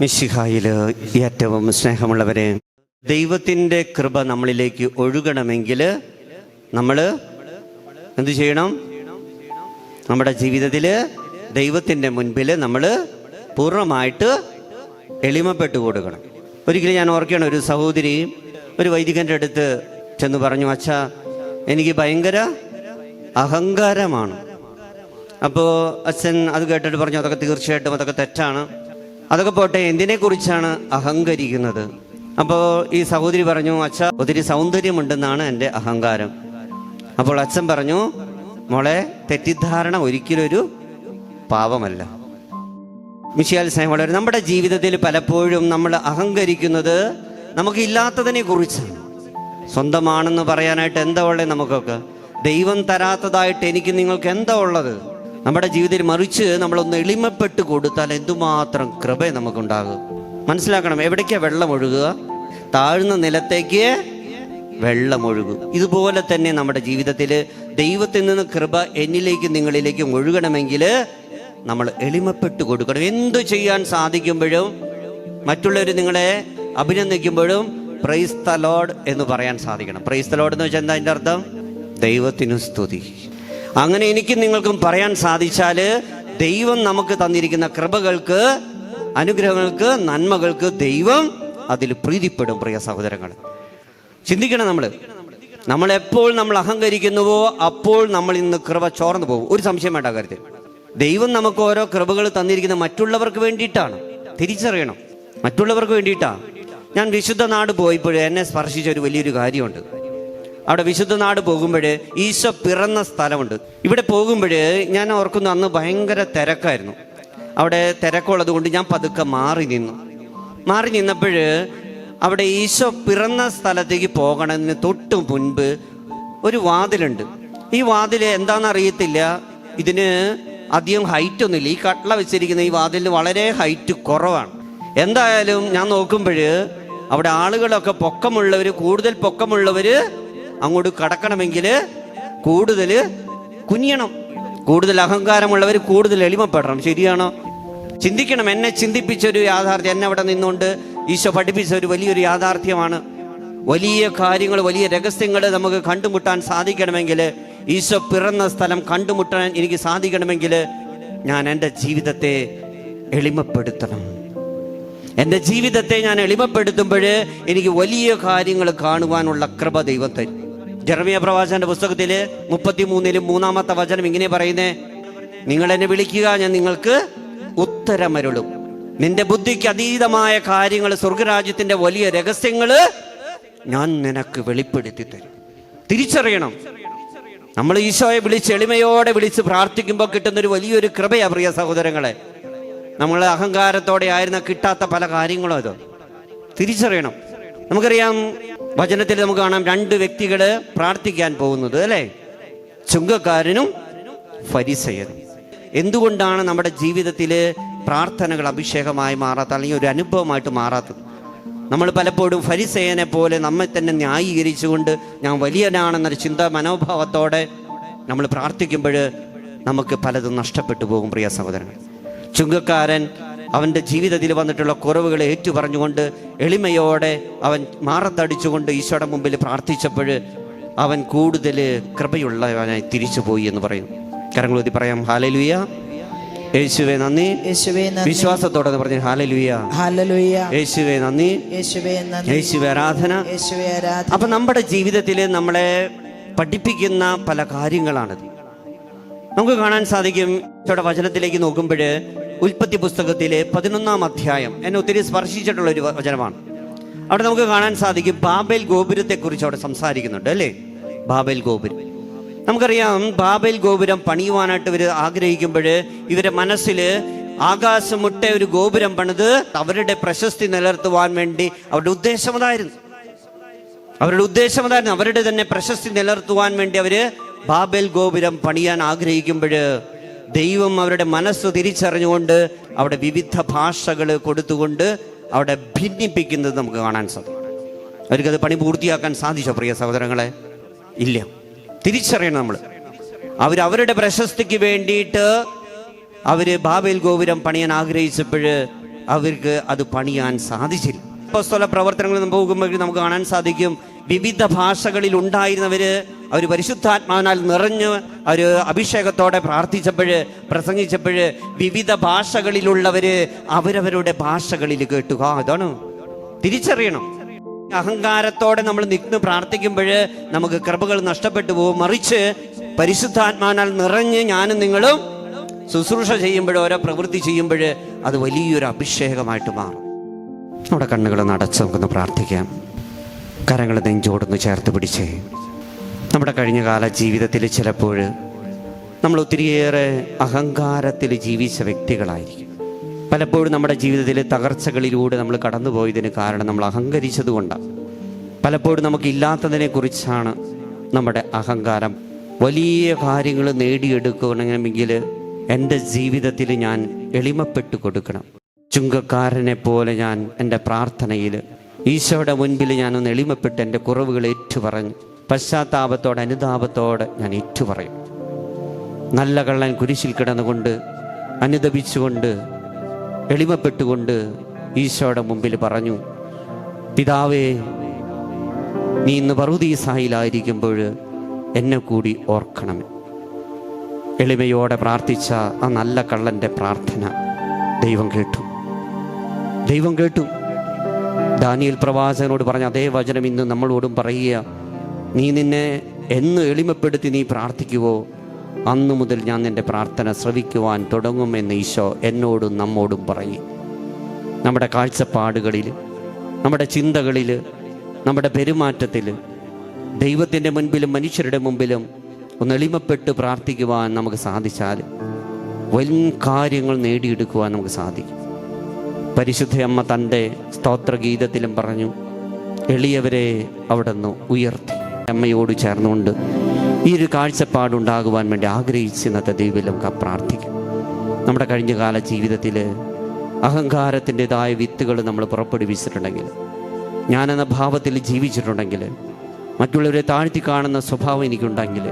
മിശിഹായിൽ ഏറ്റവും സ്നേഹമുള്ളവരെ. ദൈവത്തിന്റെ കൃപ നമ്മളിലേക്ക് ഒഴുകണമെങ്കിൽ നമ്മൾ എന്ത് ചെയ്യണം? നമ്മുടെ ജീവിതത്തിൽ ദൈവത്തിന്റെ മുൻപിൽ നമ്മൾ പൂർണമായിട്ട് എളിമപ്പെട്ട് കൊടുക്കണം. ഒരിക്കലും ഞാൻ ഓർക്കുകയാണ് ഒരു സഹോദരി ഒരു വൈദികന്റെ അടുത്ത് ചെന്ന് പറഞ്ഞു അച്ഛാ എനിക്ക് ഭയങ്കര അഹങ്കാരമാണ്. അപ്പോൾ അച്ഛൻ അത് കേട്ടിട്ട് പറഞ്ഞു അതൊക്കെ തീർച്ചയായിട്ടും അതൊക്കെ തെറ്റാണ്. അതൊക്കെ പോട്ടെ എന്തിനെക്കുറിച്ചാണ് അഹങ്കരിക്കുന്നത്? അപ്പോൾ ഈ സഹോദരി പറഞ്ഞു അച്ഛ ഒത്തിരി സൗന്ദര്യമുണ്ടെന്നാണ് എന്റെ അഹങ്കാരം. അപ്പോൾ അച്ഛൻ പറഞ്ഞു മോളെ തെറ്റിദ്ധാരണ ഒരിക്കലും ഒരു പാപമല്ല മിഷിയാൽ സ്നേഹമുള്ളവർ നമ്മുടെ ജീവിതത്തിൽ പലപ്പോഴും നമ്മൾ അഹങ്കരിക്കുന്നത് നമുക്കില്ലാത്തതിനെ കുറിച്ചാണ്. സ്വന്തമാണെന്ന് പറയാനായിട്ട് എന്താ ഉള്ളത് നമുക്കൊക്കെ? ദൈവം തരാത്തതായിട്ട് എനിക്ക് നിങ്ങൾക്ക് എന്താ ഉള്ളത്? നമ്മുടെ ജീവിതത്തിൽ മറിച്ച് നമ്മളൊന്ന് എളിമപ്പെട്ട് കൊടുത്താൽ എന്തുമാത്രം കൃപ നമുക്കുണ്ടാകും. മനസ്സിലാക്കണം എവിടേക്കാ വെള്ളം ഒഴുകുക? താഴ്ന്ന നിലത്തേക്ക് വെള്ളം ഒഴുകും. ഇതുപോലെ തന്നെ നമ്മുടെ ജീവിതത്തിൽ ദൈവത്തിൽ നിന്ന് കൃപ എന്നിലേക്കും നിങ്ങളിലേക്കും ഒഴുകണമെങ്കിൽ നമ്മൾ എളിമപ്പെട്ട് കൊടുക്കണം. എന്തു ചെയ്യാൻ സാധിക്കുമ്പോഴും മറ്റുള്ളവർ നിങ്ങളെ അഭിനന്ദിക്കുമ്പോഴും പ്രൈസ് ദ ലോഡ് എന്ന് പറയാൻ സാധിക്കണം. പ്രൈസ് ദ ലോഡ് എന്ന് വെച്ചാൽ എന്താ അതിന്റെ അർത്ഥം? ദൈവത്തിനു സ്തുതി. അങ്ങനെ എനിക്കും നിങ്ങൾക്കും പറയാൻ സാധിച്ചാൽ ദൈവം നമുക്ക് തന്നിരിക്കുന്ന കൃപകൾക്ക് അനുഗ്രഹങ്ങൾക്ക് നന്മകൾക്ക് ദൈവം അതിൽ പ്രീതിപ്പെടും പ്രിയ സഹോദരങ്ങൾ ചിന്തിക്കണം നമ്മൾ നമ്മൾ എപ്പോൾ നമ്മൾ അഹങ്കരിക്കുന്നുവോ അപ്പോൾ നമ്മൾ ഇന്ന് കൃപ ചോർന്നു പോകും. ഒരു സംശയം വേണ്ട കാര്യത്തിൽ. ദൈവം നമുക്ക് ഓരോ കൃപകൾ തന്നിരിക്കുന്ന മറ്റുള്ളവർക്ക് വേണ്ടിയിട്ടാണ്. തിരിച്ചറിയണം. മറ്റുള്ളവർക്ക് വേണ്ടിയിട്ടാണ് ഞാൻ വിശുദ്ധ നാട് പോയപ്പോൾ എന്നെ സ്പർശിച്ച ഒരു വലിയൊരു കാര്യമുണ്ട്. അവിടെ വിശുദ്ധ നാട് പോകുമ്പോൾ ഈശോ പിറന്ന സ്ഥലമുണ്ട്. ഇവിടെ പോകുമ്പോൾ ഞാൻ ഓർക്കുന്നു അന്ന് ഭയങ്കര തിരക്കായിരുന്നു. അവിടെ തിരക്കുള്ളത് കൊണ്ട് ഞാൻ പതുക്കെ മാറി നിന്നു. മാറി നിന്നപ്പോൾ അവിടെ ഈശോ പിറന്ന സ്ഥലത്തേക്ക് പോകണതിന് തൊട്ട് മുൻപ് ഒരു വാതിലുണ്ട്. ഈ വാതിൽ എന്താണെന്ന് അറിയത്തില്ല ഇതിന് അധികം ഹൈറ്റ് ഒന്നുമില്ല. ഈ കട്ടള വെച്ചിരിക്കുന്ന ഈ വാതിലിന് വളരെ ഹൈറ്റ് കുറവാണ്. എന്തായാലും ഞാൻ നോക്കുമ്പോൾ അവിടെ ആളുകളൊക്കെ പൊക്കമുള്ളവർ കൂടുതൽ പൊക്കമുള്ളവർ അങ്ങോട്ട് കടക്കണമെങ്കിൽ കൂടുതൽ കുനിയണം. കൂടുതൽ അഹങ്കാരമുള്ളവർ കൂടുതൽ എളിമപ്പെടണം. ശരിയാണോ? ചിന്തിക്കണം. എന്നെ ചിന്തിപ്പിച്ച ഒരു യാഥാർത്ഥ്യം എന്നെ അവിടെ നിന്നുകൊണ്ട് ഈശോ പഠിപ്പിച്ച ഒരു വലിയൊരു യാഥാർത്ഥ്യമാണ്. വലിയ കാര്യങ്ങൾ വലിയ രഹസ്യങ്ങൾ നമുക്ക് കണ്ടുമുട്ടാൻ സാധിക്കണമെങ്കിൽ ഈശോ പിറന്ന സ്ഥലം കണ്ടുമുട്ടാൻ എനിക്ക് സാധിക്കണമെങ്കിൽ ഞാൻ എന്റെ ജീവിതത്തെ എളിമപ്പെടുത്തണം. എന്റെ ജീവിതത്തെ ഞാൻ എളിമപ്പെടുത്തുമ്പോൾ എനിക്ക് വലിയ കാര്യങ്ങൾ കാണുവാനുള്ള കൃപ ദൈവം തരും. ജർമിയ പ്രവാചന്റെ പുസ്തകത്തിൽ മുപ്പത്തിമൂന്നിലും മൂന്നാമത്തെ വചനം ഇങ്ങനെ പറയുന്നേ നിങ്ങൾ എന്നെ വിളിക്കുക ഞാൻ നിങ്ങൾക്ക് ഉത്തരമരുളും. നിന്റെ ബുദ്ധിക്ക് അതീതമായ കാര്യങ്ങൾ സ്വർഗരാജ്യത്തിന്റെ വലിയ രഹസ്യങ്ങൾ ഞാൻ നിനക്ക് വെളിപ്പെടുത്തി തരും. തിരിച്ചറിയണം. നമ്മൾ ഈശോയെ വിളിച്ച് എളിമയോടെ വിളിച്ച് പ്രാർത്ഥിക്കുമ്പോൾ കിട്ടുന്ന ഒരു വലിയൊരു കൃപയാ പ്രിയ സഹോദരങ്ങളെ. നമ്മൾ അഹങ്കാരത്തോടെ ആയിരുന്ന കിട്ടാത്ത പല കാര്യങ്ങളും അത് തിരിച്ചറിയണം. നമുക്കറിയാം വചനത്തിൽ നമുക്ക് കാണാം രണ്ട് വ്യക്തികൾ പ്രാർത്ഥിക്കാൻ പോകുന്നത് അല്ലേ? ചുങ്കക്കാരനും ഫരിസയനും. എന്തുകൊണ്ടാണ് നമ്മുടെ ജീവിതത്തിൽ പ്രാർത്ഥനകൾ അഭിഷേകമായി മാറാത്ത അല്ലെങ്കിൽ ഒരു അനുഭവമായിട്ട് മാറാത്തത്? നമ്മൾ പലപ്പോഴും ഫരിസേനെ പോലെ നമ്മെ തന്നെ ന്യായീകരിച്ചുകൊണ്ട് ഞാൻ വലിയനാണെന്നൊരു ചിന്താ മനോഭാവത്തോടെ നമ്മൾ പ്രാർത്ഥിക്കുമ്പോൾ നമുക്ക് പലതും നഷ്ടപ്പെട്ടു പോകും പ്രിയ സഹോദരങ്ങൾ ചുങ്കക്കാരൻ അവന്റെ ജീവിതത്തിൽ വന്നിട്ടുള്ള കുറവുകളെ ഏറ്റുപറഞ്ഞുകൊണ്ട് എളിമയോടെ അവൻ മാറത്തടിച്ചുകൊണ്ട് ഈശോയുടെ മുമ്പിൽ പ്രാർത്ഥിച്ചപ്പോൾ അവൻ കൂടുതൽ കൃപയുള്ളവനായി തിരിച്ചു പോയി എന്ന് പറയും. കരങ്ങളൂതി പറയാം ഹാലലുയ. യേശുവേ നന്ദി. യേശുവേ വിശ്വാസത്തോടെ പറഞ്ഞു ഹാലലുയ. ഹല്ലേലൂയ യേശുവേ നന്ദി. യേശുവേ നന്ദി. യേശുവേ ആരാധന. യേശുവേ ആരാധന. അപ്പൊ നമ്മുടെ ജീവിതത്തിൽ നമ്മളെ പഠിപ്പിക്കുന്ന പല കാര്യങ്ങളാണിത്. നമുക്ക് കാണാൻ സാധിക്കും ഇവിടെ വചനത്തിലേക്ക് നോക്കുമ്പോൾ ഉൽപ്പത്തി പുസ്തകത്തിലെ പതിനൊന്നാം അധ്യായം എന്നെ ഒത്തിരി സ്പർശിച്ചിട്ടുള്ള ഒരു വചനമാണ്. അവിടെ നമുക്ക് കാണാൻ സാധിക്കും ബാബേൽ ഗോപുരത്തെ കുറിച്ച് അവിടെ സംസാരിക്കുന്നുണ്ട് അല്ലേ? ബാബേൽ ഗോപുരം. നമുക്കറിയാം ബാബേൽ ഗോപുരം പണിയുവാനായിട്ട് ഇവർ ആഗ്രഹിക്കുമ്പോൾ ഇവരുടെ മനസ്സിൽ ആകാശമുട്ട ഒരു ഗോപുരം പണിത് അവരുടെ പ്രശസ്തി നിലനിർത്തുവാൻ വേണ്ടി അവരുടെ ഉദ്ദേശം അതായിരുന്നു. അവരുടെ ഉദ്ദേശം അതായിരുന്നു. അവരുടെ തന്നെ പ്രശസ്തി നിലനിർത്തുവാൻ വേണ്ടി അവർ ബാബേൽ ഗോപുരം പണിയാൻ ആഗ്രഹിക്കുമ്പോൾ ദൈവം അവരുടെ മനസ്സ് തിരിച്ചറിഞ്ഞുകൊണ്ട് അവിടെ വിവിധ ഭാഷകൾ കൊടുത്തുകൊണ്ട് അവിടെ ഭിന്നിപ്പിക്കുന്നത് നമുക്ക് കാണാൻ സാധിക്കും. അവർക്കത് പണി പൂർത്തിയാക്കാൻ സാധിച്ചോ പ്രിയ സഹോദരങ്ങളെ? ഇല്ല. തിരിച്ചറിയണം നമ്മൾ. അവർ അവരുടെ പ്രശസ്തിക്ക് വേണ്ടിയിട്ട് അവർ ബാബേൽ ഗോപുരം പണിയാൻ ആഗ്രഹിച്ചപ്പോൾ അവർക്ക് അത് പണിയാൻ സാധിച്ചില്ല. അപ്പോസ്തല പ്രവർത്തനങ്ങളിൽ നിന്ന് പോകുമ്പോൾ നമുക്ക് കാണാൻ സാധിക്കും വിവിധ ഭാഷകളിൽ ഉണ്ടായിരുന്നവർ അവർ പരിശുദ്ധാത്മാവിനാൽ നിറഞ്ഞ് അവർ അഭിഷേകത്തോടെ പ്രാർത്ഥിച്ചപ്പോൾ പ്രസംഗിച്ചപ്പോൾ വിവിധ ഭാഷകളിലുള്ളവർ അവരവരുടെ ഭാഷകളിൽ കേട്ടുക. അതാണ്. തിരിച്ചറിയണം. അഹങ്കാരത്തോടെ നമ്മൾ നിൽന്ന് പ്രാർത്ഥിക്കുമ്പോൾ നമുക്ക് കൃപകൾ നഷ്ടപ്പെട്ടു പോകും. മറിച്ച് പരിശുദ്ധാത്മാവിനാൽ നിറഞ്ഞ് ഞാനും നിങ്ങളും ശുശ്രൂഷ ചെയ്യുമ്പോൾ ഓരോ പ്രവൃത്തി ചെയ്യുമ്പോൾ അത് വലിയൊരു അഭിഷേകമായിട്ട് മാറും. നമ്മുടെ കണ്ണുകൾ നടച്ച് നമുക്കൊന്ന് പ്രാർത്ഥിക്കാം. കരങ്ങൾ നെഞ്ചോടൊന്ന് ചേർത്ത് പിടിച്ചേ. നമ്മുടെ കഴിഞ്ഞ കാല ജീവിതത്തിൽ ചിലപ്പോൾ നമ്മൾ ഒത്തിരിയേറെ അഹങ്കാരത്തിൽ ജീവിച്ച വ്യക്തികളായിരിക്കും. പലപ്പോഴും നമ്മുടെ ജീവിതത്തിൽ തകർച്ചകളിലൂടെ നമ്മൾ കടന്നുപോയതിന് കാരണം നമ്മൾ അഹങ്കരിച്ചതുകൊണ്ടാണ് പലപ്പോഴും നമുക്കില്ലാത്തതിനെക്കുറിച്ചാണ് നമ്മുടെ അഹങ്കാരം. വലിയ കാര്യങ്ങൾ നേടിയെടുക്കണമെങ്കിൽ എന്റെ ജീവിതത്തിൽ ഞാൻ എളിമപ്പെട്ടു കൊടുക്കണം. ചുങ്കക്കാരനെ പോലെ ഞാൻ എന്റെ പ്രാർത്ഥനയിൽ ഈശോയുടെ മുൻപിൽ ഞാനൊന്ന് എളിമപ്പെട്ട് എന്റെ കുറവുകൾ ഏറ്റുപറഞ്ഞ് പശ്ചാത്താപത്തോടെ അനുതാപത്തോടെ ഞാൻ ഏറ്റുപറയും. നല്ല കള്ളൻ കുരിശിൽ കിടന്നുകൊണ്ട് അനുദപിച്ചുകൊണ്ട് എളിമപ്പെട്ടുകൊണ്ട് ഈശോയുടെ മുമ്പിൽ പറഞ്ഞു പിതാവേ നീ ഇന്ന് പർവതീസായിലായിരിക്കുമ്പോൾ എന്നെ കൂടി ഓർക്കണമേ. എളിമയോടെ പ്രാർത്ഥിച്ച ആ നല്ല കള്ളന്റെ പ്രാർത്ഥന ദൈവം കേട്ടു. ദൈവം കേട്ടു. ദാനിയൽ പ്രവാചകനോട് പറഞ്ഞ അതേ വചനം ഇന്ന് നമ്മളോടും പറയുക നീ നിന്നെ എന്ന് എളിമപ്പെടുത്തി നീ പ്രാർത്ഥിക്കുവോ? അന്നു മുതൽ ഞാൻ നിന്റെ പ്രാർത്ഥന ശ്രവിക്കുവാൻ തുടങ്ങുമെന്ന് ഈശോ എന്നോടും നമ്മോടും പറയും. നമ്മുടെ കാഴ്ചപ്പാടുകളിൽ നമ്മുടെ ചിന്തകളിൽ നമ്മുടെ പെരുമാറ്റത്തിൽ ദൈവത്തിന്റെ മുൻപിലും മനുഷ്യരുടെ മുമ്പിലും ഒന്ന് എളിമപ്പെട്ട് പ്രാർത്ഥിക്കുവാൻ നമുക്ക് സാധിച്ചാൽ വൻ കാര്യങ്ങൾ നേടിയെടുക്കുവാൻ നമുക്ക് സാധിക്കും. പരിശുദ്ധ അമ്മ തന്റെ സ്തോത്രഗീതത്തിലും പറഞ്ഞു എളിയവരെ അവിടെ നിന്ന് ഉയർത്തി. അമ്മയോട് ചേർന്നുകൊണ്ട് ഈ ഒരു കാഴ്ചപ്പാടുണ്ടാകുവാൻ വേണ്ടി ആഗ്രഹിച്ച് ഇന്നത്തെ ദൈവം നമുക്ക് പ്രാർത്ഥിക്കും. നമ്മുടെ കഴിഞ്ഞ കാല ജീവിതത്തിൽ അഹങ്കാരത്തിന്റെതായ വിത്തുകൾ നമ്മൾ പുറപ്പെടുവിച്ചിട്ടുണ്ടെങ്കിൽ ഞാനെന്ന ഭാവത്തിൽ ജീവിച്ചിട്ടുണ്ടെങ്കിൽ മറ്റുള്ളവരെ താഴ്ത്തി കാണുന്ന സ്വഭാവം എനിക്കുണ്ടെങ്കിൽ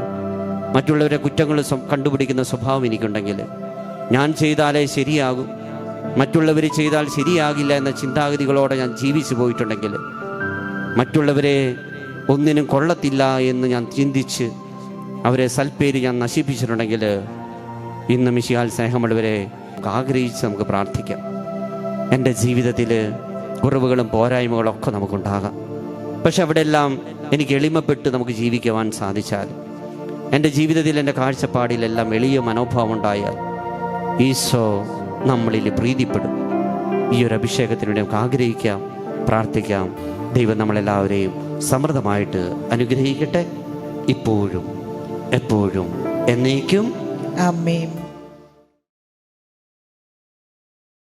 മറ്റുള്ളവരെ കുറ്റങ്ങൾ കണ്ടുപിടിക്കുന്ന സ്വഭാവം എനിക്കുണ്ടെങ്കിൽ ഞാൻ ചെയ്താലേ ശരിയാകും. മറ്റുള്ളവർ ചെയ്താൽ ശരിയാകില്ല എന്ന ചിന്താഗതികളോടെ ഞാൻ ജീവിച്ചു പോയിട്ടുണ്ടെങ്കിൽ മറ്റുള്ളവരെ ഒന്നിനും കൊള്ളത്തില്ല എന്ന് ഞാൻ ചിന്തിച്ച് അവരെ സൽപ്പേര് ഞാൻ നശിപ്പിച്ചിട്ടുണ്ടെങ്കിൽ ഇന്ന് മിശിയാൽ സ്നേഹമുള്ളവരെ ആഗ്രഹിച്ച് നമുക്ക് പ്രാർത്ഥിക്കാം. എന്റെ ജീവിതത്തിൽ കുറവുകളും പോരായ്മകളും ഒക്കെ നമുക്കുണ്ടാകാം. പക്ഷെ അവിടെയെല്ലാം എനിക്ക് എളിമപ്പെട്ട് നമുക്ക് ജീവിക്കുവാൻ സാധിച്ചാൽ എന്റെ ജീവിതത്തിൽ എന്റെ കാഴ്ചപ്പാടിലെല്ലാം എളിയ മനോഭാവം ഉണ്ടായാൽ ഈശോ നമ്മളിൽ പ്രീതിപ്പെടും. ഈ ഒരു അഭിഷേകത്തിനുവേണ്ടി നമുക്ക് ആഗ്രഹിക്കാം പ്രാർത്ഥിക്കാം. ദൈവം നമ്മളെല്ലാവരെയും സമൃദ്ധമായിട്ട് അനുഗ്രഹിക്കട്ടെ. ഇപ്പോഴും എപ്പോഴും എന്നേക്കും. അമ്മയും